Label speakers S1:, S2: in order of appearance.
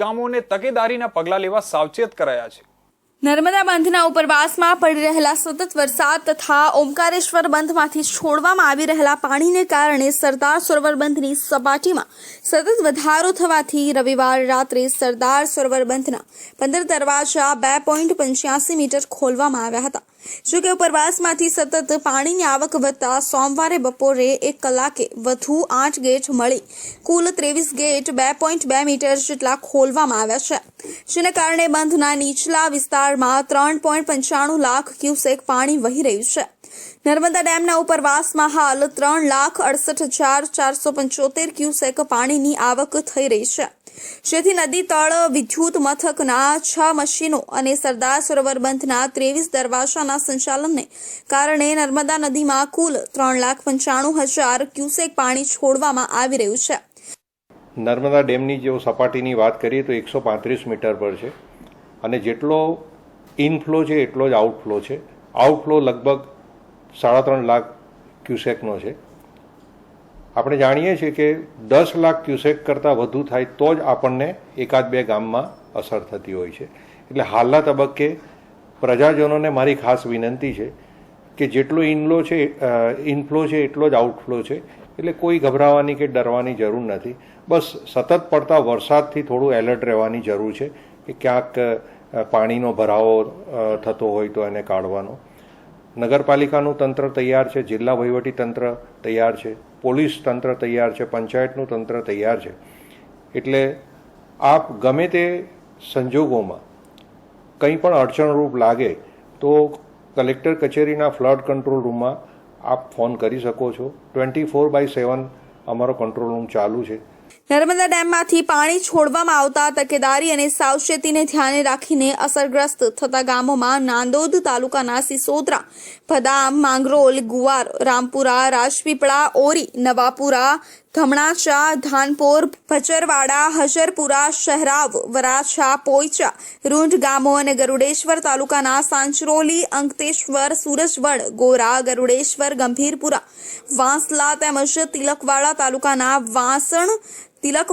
S1: ગામોને તકેદારીના પગલાં લેવા સાવચેત કરાયા છે.
S2: નર્મદા બંધના ઉપરવાસમાં પડી રહેલા સતત વરસાદ તથા ઓમકારેશ્વર બંધમાંથી છોડવામાં આવી રહેલા પાણીને કારણે સરદાર સરોવર બંધની સપાટીમાં સતત વધારો થવાથી રવિવાર રાત્રે સરદાર સરોવર બંધના પંદર દરવાજા બે પોઈન્ટ પંચ્યાસી મીટર ખોલવામાં આવ્યા હતા. જો કે ઉપરવાસમાંથી સતત પાણીની આવક વધતા સોમવારે બપોરે એક કલાકે વધુ આઠ ગેટ મળી. કુલ ત્રેવીસ ગેટ બે પોઈન્ટ બે મીટર જેટલા ખોલવામાં આવ્યા છે. જેને કારણે બંધના નીચલા વિસ્તારમાં ત્રણ પોઈન્ટ પંચાણું લાખ ક્યુસેક પાણી વહી રહ્યું છે. નર્મદા ડેમના ઉપરવાસમાં હાલ ત્રણ લાખ અડસઠ હજાર ચારસો પંચોતેર ક્યુસેક પાણીની આવક થઈ રહી છે. જેથી નદી તળ, વિદ્યુત મથકના છ મશીનો અને સરદાર સરોવર બંધના ત્રેવીસ દરવાજાના સંચાલનને કારણે નર્મદા નદીમાં કુલ ત્રણ લાખ પંચાણું હજાર ક્યુસેક પાણી છોડવામાં આવી રહ્યું છે.
S3: નર્મદા ડેમની જો સપાટીની વાત કરીએ તો એકસો પાંત્રીસ મીટર પર છે. અને જેટલો ઇનફ્લો છે, એટલો જ આઉટફ્લો છે. આઉટફ્લો લગભગ સાડા ત્રણ લાખ ક્યુસેકનો છે. આપણે જાણીએ છીએ કે દસ લાખ ક્યુસેક કરતાં વધુ થાય તો જ આપણને એકાદ બે ગામમાં અસર થતી હોય છે. એટલે હાલના તબક્કે પ્રજાજનોને મારી ખાસ વિનંતી છે કે જેટલો ઇનલો છે ઇનફ્લો છે, એટલો જ આઉટફ્લો છે. એટલે કોઈ ગભરાવાની કે ડરવાની જરૂર નથી. બસ સતત પડતા વરસાદથી થોડું એલર્ટ રહેવાની જરૂર છે કે ક્યાંક પાણીનો ભરાવો થતો હોય તો એને કાઢવાનો. નગરપાલિકાનું તંત્ર તૈયાર છે, જિલ્લા વહીવટી તંત્ર તૈયાર છે, પોલીસ તંત્ર તૈયાર છે, પંચાયતનું તંત્ર તૈયાર છે. એટલે આપ ગમે તે સંજોગોમાં કંઈ પણ અડચણરૂપ લાગે તો કલેક્ટર કચેરીના ફ્લડ કંટ્રોલ રૂમમાં આપ ફોન કરી શકો છો. ટ્વેન્ટી ફોર બાય સેવન અમારો કંટ્રોલ રૂમ ચાલુ છે.
S2: નર્મદા ડેમમાંથી પાણી છોડવામાં આવતા તકેદારી અને સાવચેતીને ધ્યાને રાખીને અસરગ્રસ્ત થતા ગામોમાં નાંદોદ તાલુકાના સિસોદરા, ભદામ, માંગરોલ, ગુવાર, રામપુરા, રાજપીપળા, ઓરી, નવાપુરા, ધમણાચા, ધાનપોર ભચરવાડા હજરપુરા, શહેરાવ, વરાછા, પોઈચા, રૂંઢ ગામો અને ગરુડેશ્વર તાલુકાના સાંચરોલી, અંકતેશ્વર સુરજવડ ગોરા, ગરુડેશ્વર, ગંભીરપુરા, વાંસલા તેમજ તિલકવાડા તાલુકાના વાસણ तिलक